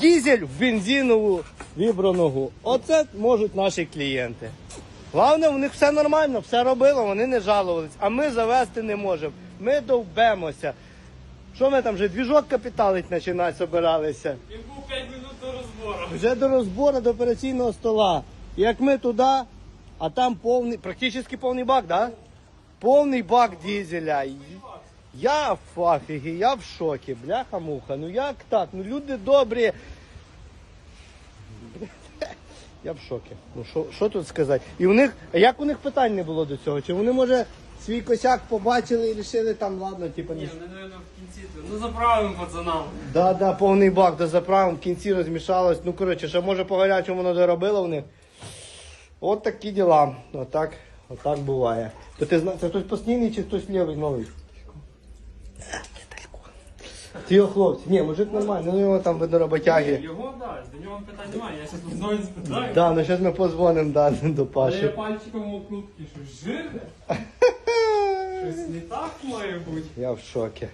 дізель в бензинову віброногу. Оце можуть наші клієнти. Головне, у них все нормально, все робило, вони не жалувались. А ми завести не можемо. Ми довбемося. Що ми там вже двіжок капіталить починати собиралися? Він був 5 минут до розбору. Вже до розбору до операційного стола. Як ми туди, а там повний, практично повний бак, да? Повний бак дізеля. Я в афігі, я в шокі, бляха-муха. Ну як так? Ну люди добрі. Я в шокі. Ну що, що тут сказати? І у них, а як у них питань не було до цього? Чи вони, може, свій косяк побачили і вирішили там, ладно, типу, не Ні, вони, наверное, в кінці. то, Ну заправимо пацанам. Да, да, повний бак до заправ, в кінці розмішалось. Ну, коротше, ще може по гарячому воно доробило в них. От такі діла. Отак, отак буває. То ти знаєш, це хтось постійний чи хтось лівий новий? Ті його хлопці. Ні, мужик нормальний, ну його там видно роботяги. Його, да, до нього питань немає. Я зараз знову спитаю. Да, ну зараз ми позвонимо да, до Але я Паші. пальчиком у кнопки, що жирне? Щось не так має бути. Я в шокі.